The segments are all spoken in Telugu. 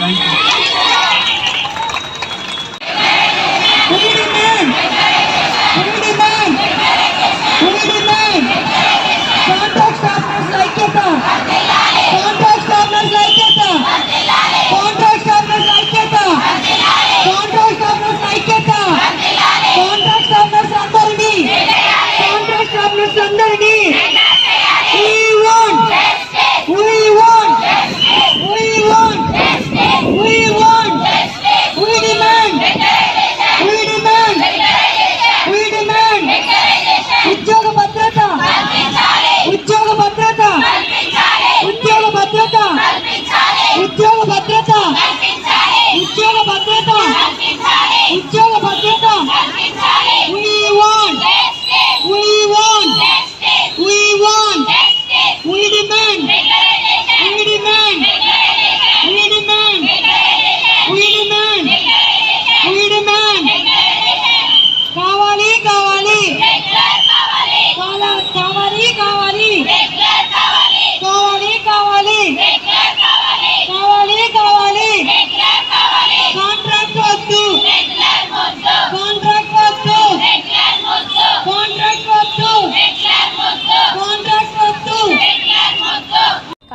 Thank you.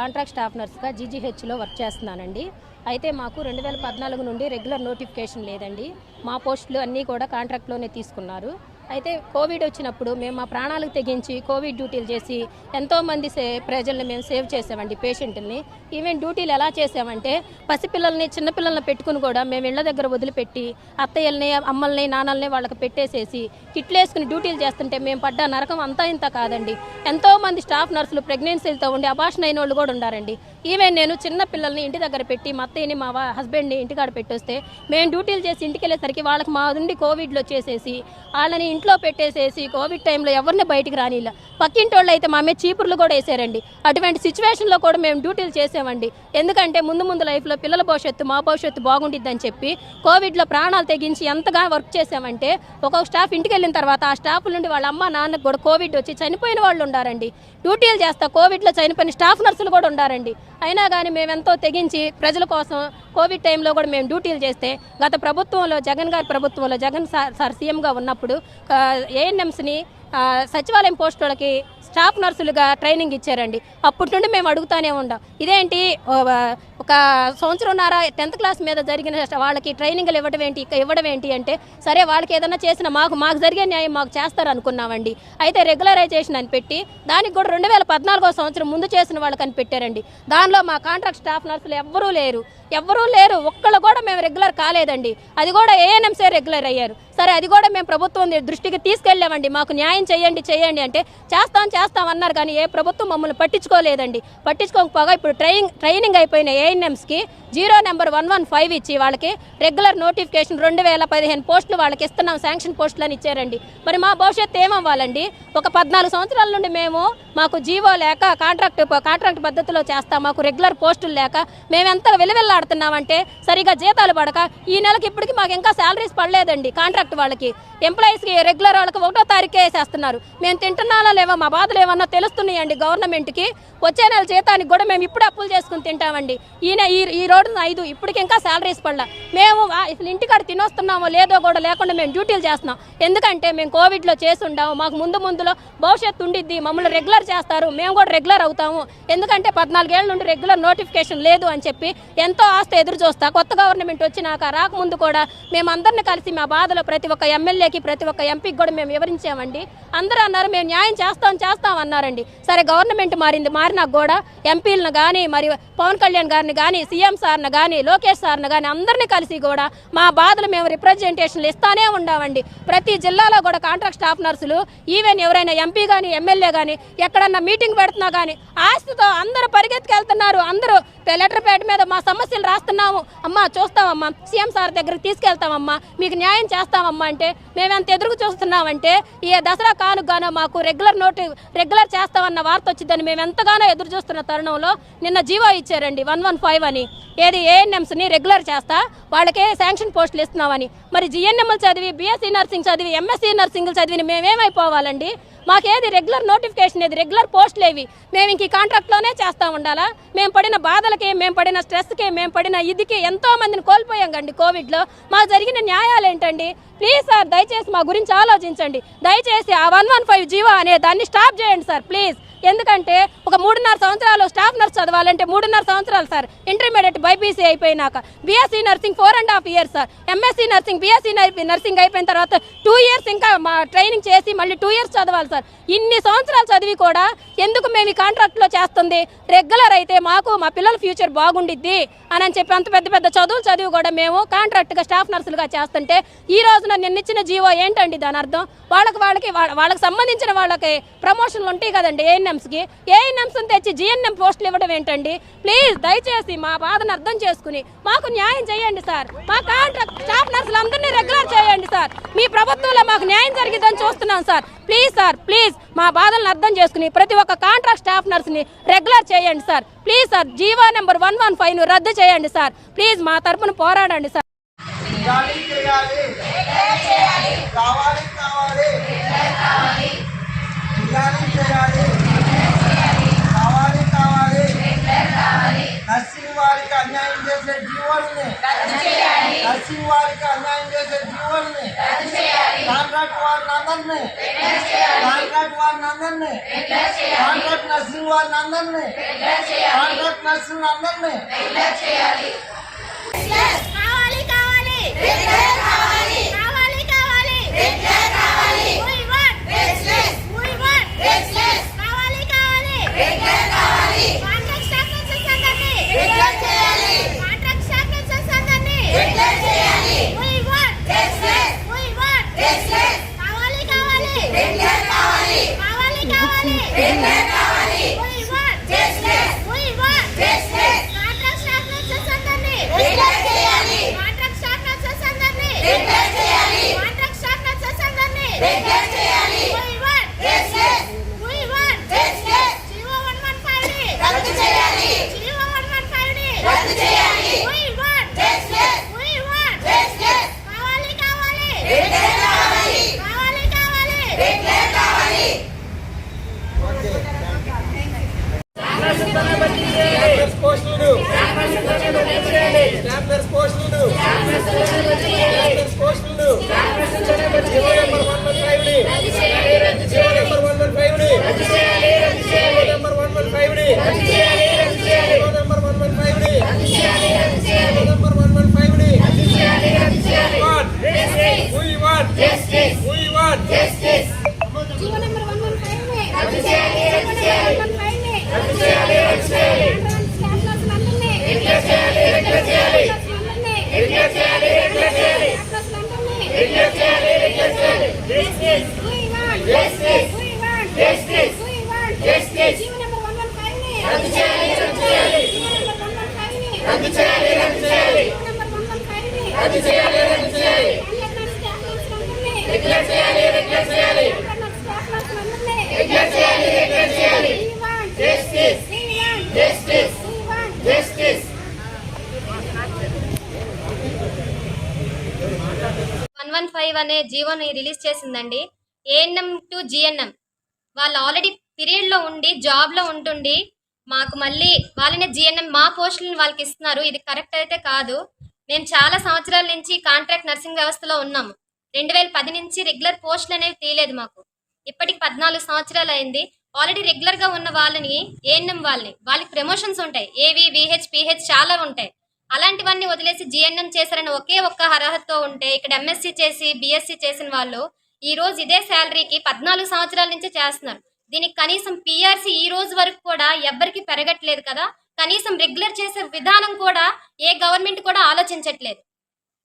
కాంట్రాక్ట్ స్టాఫ్ నర్స్గా జీజీహెచ్లో వర్క్ చేస్తున్నానండి. అయితే మాకు రెండు వేల పద్నాలుగు నుండి రెగ్యులర్ నోటిఫికేషన్ లేదండి. మా పోస్టులు అన్నీ కూడా కాంట్రాక్ట్లోనే తీసుకున్నారు. అయితే కోవిడ్ వచ్చినప్పుడు మేము మా ప్రాణాలకు తెగించి కోవిడ్ డ్యూటీలు చేసి ఎంతోమంది సే ప్రజల్ని మేము సేవ్ చేసామండి పేషెంట్ని ఈవెన్ డ్యూటీలు ఎలా చేసామంటే పసిపిల్లల్ని చిన్నపిల్లల్ని పెట్టుకుని కూడా మేము ఇళ్ళ దగ్గర వదిలిపెట్టి అత్తయ్యల్ని అమ్మల్ని నాన్నల్ని వాళ్ళకి పెట్టేసేసి కిట్లు వేసుకుని డ్యూటీలు చేస్తుంటే మేము పడ్డ నరకం అంతా ఇంత కాదండి. ఎంతోమంది స్టాఫ్ నర్సులు ప్రెగ్నెన్సీలతో ఉండి అభాషణ అయిన వాళ్ళు కూడా ఉండారండి. ఈవెన్ నేను చిన్న పిల్లల్ని ఇంటి దగ్గర పెట్టి మా అత్తయ్యని మా హస్బెండ్ని ఇంటికాడ పెట్టేస్తే మేము డ్యూటీలు చేసి ఇంటికి వెళ్ళేసరికి వాళ్ళకి మా నుండి కోవిడ్లో వచ్చేసేసి వాళ్ళని ఇంట్లో పెట్టేసేసి కోవిడ్ టైంలో ఎవరిని బయటికి రానిలా పక్కింటి వాళ్ళు అయితే మా మీద చీపుర్లు కూడా వేసారండి. అటువంటి సిచ్యువేషన్లో కూడా మేము డ్యూటీలు చేసామండి ఎందుకంటే ముందు ముందు లైఫ్లో పిల్లల భవిష్యత్తు మా భవిష్యత్తు బాగుండిద్దని చెప్పి కోవిడ్లో ప్రాణాలు తెగించి ఎంతగా వర్క్ చేసామంటే ఒక్కొక్క స్టాఫ్ ఇంటికి వెళ్ళిన తర్వాత ఆ స్టాఫ్ నుండి వాళ్ళ అమ్మ నాన్నకు కూడా కోవిడ్ వచ్చి చనిపోయిన వాళ్ళు ఉండారండి. డ్యూటీలు చేస్తా కోవిడ్లో చనిపోయిన స్టాఫ్ నర్సులు కూడా ఉండారండి. అయినా కానీ మేము ఎంతో తెగించి ప్రజల కోసం కోవిడ్ టైంలో కూడా మేము డ్యూటీలు చేస్తే గత ప్రభుత్వంలో జగన్ గారి ప్రభుత్వంలో జగన్ సార్ సార్ సీఎంగా ఉన్నప్పుడు ఏఎన్ఎంస్ని సచివాలయం పోస్టులకి స్టాఫ్ నర్సులుగా ట్రైనింగ్ ఇచ్చారండి. అప్పటి నుండి మేము అడుగుతానే ఉండాం. ఇదేంటి ఒక సంవత్సరంన్నర టెన్త్ క్లాస్ మీద జరిగిన వాళ్ళకి ట్రైనింగ్లు ఇవ్వడం ఏంటి ఇవ్వడం ఏంటి అంటే సరే వాళ్ళకి ఏదైనా చేసిన మాకు మాకు జరిగే న్యాయం మాకు చేస్తారు అనుకున్నామండి అయితే రెగ్యులరైజేషన్ అని పెట్టి దానికి కూడా రెండు వేల పద్నాలుగో సంవత్సరం ముందు చేసిన వాళ్ళకి అని పెట్టారండి. దానిలో మా కాంట్రాక్ట్ స్టాఫ్ నర్సులు ఎవ్వరూ లేరు. ఎవ్వరూ లేరు. ఒక్కళ్ళు కూడా మేము రెగ్యులర్ కాలేదండి. అది కూడా ఏఎన్ఎంసే రెగ్యులర్ అయ్యారు. సరే అది కూడా మేము ప్రభుత్వం దృష్టికి తీసుకెళ్ళామండి. మాకు న్యాయం చేయండి చేయండి అంటే చేస్తాం చేస్తాం అన్నారు కానీ ఏ ప్రభుత్వం మమ్మల్ని పట్టించుకోలేదండి. పట్టించుకోకపోగా ఇప్పుడు ట్రైనింగ్ ట్రైనింగ్ అయిపోయిన ఏఎన్ఎంస్కి zero number one one five ఇచ్చి వాళ్ళకి రెగ్యులర్ నోటిఫికేషన్ రెండు వేల పదిహేను పోస్టులు వాళ్ళకి ఇస్తున్నాం శాంక్షన్ పోస్టులు ఇచ్చారండి. మరి మా భవిష్యత్తు ఏమవ్వాలండి? ఒక పద్నాలుగు సంవత్సరాల నుండి మేము మాకు జీవో లేక కాంట్రాక్ట్ కాంట్రాక్ట్ పద్ధతిలో చేస్తాం మాకు రెగ్యులర్ పోస్టులు లేక మేము ఎంత వెలువెల్లాడుతున్నామంటే సరిగా జీతాలు పడక ఈ నెలకి ఇప్పటికి మాకు ఇంకా శాలరీస్ పడలేదండి కాంట్రాక్ట్ వాళ్ళకి. ఎంప్లాయీస్కి రెగ్యులర్ వాళ్ళకి ఒకటో తారీఖే వేసేస్తున్నారు. మేము తింటున్నానా లేవో మా బాధలు ఏమన్నా తెలుస్తున్నాయండి గవర్నమెంట్కి? వచ్చే నెల జీతానికి కూడా మేము ఇప్పుడు అప్పులు చేసుకుని తింటామండి. ఈయన ఈ ఈ రోజున ఐదు. ఇప్పటికి ఇంకా శాలరీస్ పడలా. మేము అసలు ఇంటికాడ తినొస్తున్నామో లేదో కూడా లేకుండా మేము డ్యూటీలు చేస్తున్నాం. ఎందుకంటే మేము కోవిడ్లో చేసి ఉండాము. మాకు ముందు ముందులో భవిష్యత్తు ఉండిద్ది. మమ్మల్ని రెగ్యులర్ చేస్తారు. మేము కూడా రెగ్యులర్ అవుతాము. ఎందుకంటే పద్నాలుగేళ్ళ నుండి రెగ్యులర్ నోటిఫికేషన్ లేదు అని చెప్పి ఎంతో ఆస్త ఎదురు చూస్తా. కొత్త గవర్నమెంట్ వచ్చినాక రాకముందు కూడా మేము అందరిని కలిసి మా బాధలో ప్రతి ఒక్క ఎమ్మెల్యేకి ప్రతి ఒక్క ఎంపీకి కూడా మేము వివరించామండి. అందరూ అన్నారు మేము న్యాయం చేస్తాం చేస్తాం అన్నారండి. సరే గవర్నమెంట్ మారింది మారినా కూడా ఎంపీలను కానీ మరి పవన్ కళ్యాణ్ గారిని కానీ సీఎం సార్ సార్ని కానీ లోకేష్ సార్ని కానీ అందరినీ కలిసి కూడా మా బాధలు మేము రిప్రజెంటేషన్లు ఇస్తానే ఉండామండి. ప్రతి జిల్లాలో కూడా కాంట్రాక్ట్ స్టాఫ్ నర్సులు ఈవెన్ ఎవరైనా ఎంపీ కానీ ఎమ్మెల్యే కానీ ఎక్కడన్నా మీటింగ్ పెడుతున్నా కానీ ఆస్తితో అందరూ పరిగెత్తుకెళ్తున్నారు. అందరూ లెటర్ ప్యాడ్ మీద మా సమస్యలు రాస్తున్నాము. అమ్మా చూస్తామమ్మా సీఎం సార్ దగ్గరికి తీసుకెళ్తామమ్మా మీకు న్యాయం చేస్తామమ్మా అంటే మేము ఎంత ఎదురు చూస్తున్నామంటే ఈ దసరా కానుగానో మాకు రెగ్యులర్ నోటి రెగ్యులర్ చేస్తామన్న వార్త వచ్చిందని మేము ఎంతగానో ఎదురు చూస్తున్న తరుణంలో నిన్న జీవో ఇచ్చారండి వన్ వన్ ఫైవ్ అని. ఏది ఏఎన్ఎంస్ని రెగ్యులర్ చేస్తా వాళ్ళకే శాంక్షన్ పోస్టులు ఇస్తున్నామని. మరి జిఎన్ఎంలు చదివి బీఎస్సీ నర్సింగ్ చదివి ఎంఎస్సీ నర్సింగ్ చదివి మేమేమైపోవాలండి? మాకేది రెగ్యులర్ నోటిఫికేషన్ ఏది రెగ్యులర్ పోస్టులు ఏవి? మేము ఇంక కాంట్రాక్ట్లోనే చేస్తూ ఉండాలా? మేము పడిన బాధలకి మేము పడిన స్ట్రెస్కి మేము పడిన ఇదికి ఎంతో మందిని కోల్పోయాం కండి కోవిడ్లో. మాకు జరిగిన న్యాయాలు ఏంటండి? ప్లీజ్ సార్ దయచేసి మా గురించి ఆలోచించండి. దయచేసి ఆ వన్ వన్ ఫైవ్ జీవో అనే దాన్ని స్టాప్ చేయండి సార్ ప్లీజ్. ఎందుకంటే ఒక మూడున్నర సంవత్సరాలు స్టాఫ్ నర్స్ చదవాలంటే మూడున్నర సంవత్సరాలు సార్ ఇంటర్మీడియట్ బైపీసీ అయిపోయినాక. BSc nursing four and half years sir. MSc nursing BSc nursing అయిపోయిన తర్వాత టూ ఇయర్స్ ఇంకా మా ట్రైనింగ్ చేసి మళ్ళీ టూ ఇయర్స్ చదవాలి సార్. సార్ ఇన్ని సంవత్సరాలు చదివి కూడా ఎందుకు మేము ఈ కాంట్రాక్ట్లో చేస్తుంది? రెగ్యులర్ అయితే మాకు మా పిల్లల ఫ్యూచర్ బాగుండిద్ది అని అని చెప్పి అంత పెద్ద పెద్ద చదువులు చదివి కూడా మేము కాంట్రాక్ట్గా స్టాఫ్ నర్సులుగా చేస్తుంటే ఈ రోజున నిన్న ఇచ్చిన జీవో ఏంటండి దాని అర్థం? వాళ్ళకి వాళ్ళకి వాళ్ళకి సంబంధించిన వాళ్ళకి ప్రమోషన్లు ఉంటాయి కదండి ఏఎన్ఎంస్కి ఏఎన్ఎంస్ తెచ్చి జిఎన్ఎం పోస్టులు ఇవ్వడం ఏంటండి? ప్లీజ్ దయచేసి మా బాధను అర్థం చేసుకుని మాకు న్యాయం చేయండి సార్. మా కాంట్రాక్ట్ స్టాఫ్ నర్సులు అందరినీ రెగ్యులర్ చేయండి సార్. మీ ప్రభుత్వంలో మాకు న్యాయం జరిగిందని చూస్తున్నాం సార్. ప్లీజ్ సార్ ప్లీజ్ మా బాధలను అర్థం చేసుకుని ప్రతి ఒక్క కాంట్రాక్ట్ స్టాఫ్ నర్స్ని రెగ్యులర్ చేయండి sir please sir GO number one one five రద్దు చేయండి సార్ ప్లీజ్ మా తరపున పోరాడండి సార్ కావాలి కావాలి కావాలి నర్సింగ్ వారికి అన్యాయం చేసే జీవోల్ని నర్సింగ్ వారికి అన్యాయం చేసే జీవోల్ని కాంట్రాక్ట్ వారిని అందరినీ కాంట్రాక్ట్ వారిని అందరినీ కాంట్రాక్ట్ నర్సింగ్ వారిని అందరినీ కాంట్రాక్ట్ నర్సింగ్ అందరినీ కావాలి కావాలి కావాలి కావాలి కావాలి కావాలి we want we want కావాలి కావాలి కావాలి కాంట్రాక్ట్ స్టాఫ్ నర్సెస్ అందరినీ రెగ్యులర్ చేయాలి కాంట్రాక్ట్ స్టాఫ్ నర్సెస్ అందరినీ రెగ్యులర్ చేయాలి we want we want కావాలి కావాలి రెగ్యులర్ కావాలి కావాలి కావాలి. రెగ్యులర్ కావాలి we want we want contract staff nurses అందరినీ రెగ్యులర్ చేయాలి కాంట్రాక్ట్ స్టాఫ్ నర్సెస్ అందరినీ రెగ్యులర్ చేయాలి కాంట్రాక్ట్ స్టాఫ్ నర్సెస్ అందరినీ రెగ్యులర్ చేయాలి we want we want GO 115 ని రద్దు చేయాలి జీవో 115 ని రద్దు చేయాలి we want we want కావాలి కావాలి రెగ్యులర్ కావాలి కావాలి కావాలి రెగ్యులర్ కావాలి స్టాండర్డ్స్ పోస్టులు స్టాండర్డ్స్ పోస్టులు స్టాండర్డ్స్ పోస్టులు జీవో నెంబర్ వన్ వన్ ఫైవ్ని జీవో నెంబర్ వన్ వన్ ఫైవ్ని జీవో నెంబర్ వన్ వన్ ఫైవ్ని జీవో నెంబర్ వన్ వన్ ఫైవ్ని GO number one one ఫైవ్ని what we what we what GO number 115 ని రద్దు చేయాలి రద్దు చేయాలి 115 ని రద్దు చేయాలి రద్దు చేయాలి స్టాఫ్ నర్సులు అందరినీ రెగ్యులర్ చేయాలి రెగ్యులర్ చేయాలి రెగ్యులర్ చేయాలి రెగ్యులర్ చేయాలి స్టాఫ్ నర్సులు అందరినీ రెగ్యులర్ చేయాలి రెగ్యులర్ చేయాలి justice we want justice we want justice we want justice GO number 115 ని రద్దు చేయాలి రద్దు చేయాలి జీవో నెంబర్ 115 ని రద్దు చేయాలి రద్దు చేయాలి జీవో నెంబర్ 115 ని రద్దు చేయాలి రద్దు చేయాలి స్టాఫ్ నర్సులు అందరినీ రెగ్యులర్ చేయాలి రెగ్యులర్ చేయాలి స్టాఫ్ నర్సులు అందరినీ రెగ్యులర్ చేయాలి రెగ్యులర్ చేయాలి we want justice we want justice we want justice one అనే జీవోని రిలీజ్ చేసిందండి. ఏఎన్ఎం టు జిఎన్ఎం వాళ్ళు ఆల్రెడీ పీరియడ్లో ఉండి జాబ్లో ఉంటుండి మాకు మళ్ళీ వాళ్ళనే జిఎన్ఎం మా పోస్టులను వాళ్ళకి ఇస్తున్నారు. ఇది కరెక్ట్ అయితే కాదు. మేము చాలా సంవత్సరాల నుంచి కాంట్రాక్ట్ నర్సింగ్ వ్యవస్థలో ఉన్నాము. రెండు వేల పది నుంచి రెగ్యులర్ పోస్టులు అనేవి తీయలేదు మాకు. ఇప్పటికి పద్నాలుగు సంవత్సరాలు అయింది. ఆల్రెడీ రెగ్యులర్గా ఉన్న వాళ్ళని ఏఎన్ఎం వాళ్ళని వాళ్ళకి ప్రమోషన్స్ ఉంటాయి. ఏవి విహెచ్ పిహెచ్ చాలా ఉంటాయి. అలాంటివన్నీ వదిలేసి జిఎన్ఎం చేశారని ఒకే ఒక్క అర్హతతో ఉంటే ఇక్కడ ఎంఎస్సి చేసి బిఎస్సి చేసిన వాళ్ళు ఈ రోజు ఇదే శాలరీకి పద్నాలుగు సంవత్సరాల నుంచి చేస్తున్నారు. దీనికి కనీసం పిఆర్సి ఈ రోజు వరకు కూడా ఎవ్వరికి పెరగట్లేదు కదా? కనీసం రెగ్యులర్ చేసే విధానం కూడా ఏ గవర్నమెంట్ కూడా ఆలోచించట్లేదు.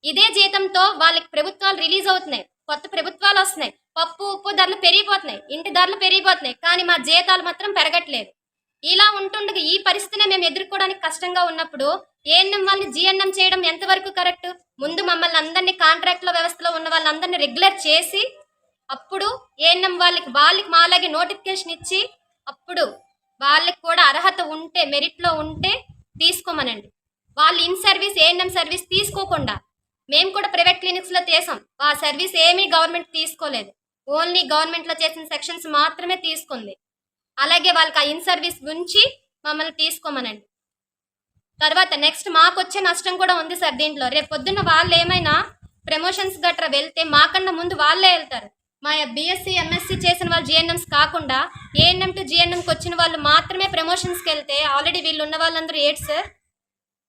ఇదే జీతంతో వాళ్ళకి ప్రభుత్వాలు రిలీజ్ అవుతున్నాయి. కొత్త ప్రభుత్వాలు వస్తున్నాయి. పప్పు ఉప్పు ధరలు పెరిగిపోతున్నాయి. ఇంటి ధరలు పెరిగిపోతున్నాయి. కానీ మా జీతాలు మాత్రం పెరగట్లేదు. ఇలా ఉంటుండగా ఈ పరిస్థితిని మేము ఎదుర్కోవడానికి కష్టంగా ఉన్నప్పుడు ఏఎన్ఎం వాళ్ళని జిఎన్ఎం చేయడం ఎంతవరకు కరెక్ట్? ముందు మమ్మల్ని అందరినీ కాంట్రాక్ట్లో వ్యవస్థలో ఉన్న వాళ్ళందరినీ రెగ్యులర్ చేసి అప్పుడు ఏఎన్ఎం వాళ్ళకి వాళ్ళకి మాలాగే నోటిఫికేషన్ ఇచ్చి అప్పుడు వాళ్ళకి కూడా అర్హత ఉంటే మెరిట్లో ఉంటే తీసుకోమనండి. వాళ్ళు ఇన్ సర్వీస్ ఏఎన్ఎం సర్వీస్ తీసుకోకుండా మేము కూడా ప్రైవేట్ క్లినిక్స్లో చేసాం. ఆ సర్వీస్ ఏమీ గవర్నమెంట్ తీసుకోలేదు. ఓన్లీ గవర్నమెంట్లో చేసిన సెక్షన్స్ మాత్రమే తీసుకుంది. అలాగే వాళ్ళకి ఆ ఇన్ సర్వీస్ గురించి మమ్మల్ని తీసుకోమనండి. తర్వాత నెక్స్ట్ మాకు వచ్చే నష్టం కూడా ఉంది సార్ దీంట్లో. రేపు పొద్దున్న వాళ్ళు ఏమైనా ప్రమోషన్స్ గట్రా వెళ్తే మాకన్నా ముందు వాళ్ళే వెళ్తారు. మా బీఎస్సీ ఎంఎస్సీ చేసిన వాళ్ళు జిఎన్ఎంస్ కాకుండా ఏఎన్ఎం టు జిఎన్ఎంకి వచ్చిన వాళ్ళు మాత్రమే ప్రమోషన్స్కి వెళ్తే ఆల్రెడీ వీళ్ళు ఉన్న వాళ్ళందరూ ఏడ్ సార్.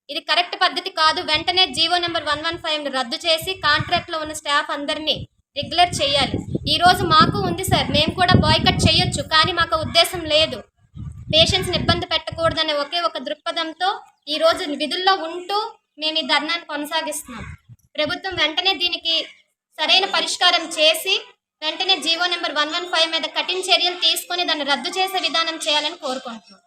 ఇది కరెక్ట్ పద్ధతి కాదు. వెంటనే GO number one one five రద్దు చేసి కాంట్రాక్ట్లో ఉన్న స్టాఫ్ అందరినీ రెగ్యులర్ చేయాలి ఈరోజు మాకు ఉంది సార్. మేము కూడా బాయ్కట్ చేయొచ్చు కానీ మాకు ఉద్దేశం లేదు. పేషెంట్స్ని ఇబ్బంది పెట్టకూడదనే ఒకే ఒక దృక్పథంతో ఈరోజు విధుల్లో ఉంటూ మేము ఈ ధర్నాన్ని కొనసాగిస్తున్నాం. ప్రభుత్వం వెంటనే దీనికి సరైన పరిష్కారం చేసి వెంటనే GO number one one five మీద కఠిన చర్యలు తీసుకొని దాన్ని రద్దు చేసే విధానం చేయాలని కోరుకుంటున్నాం.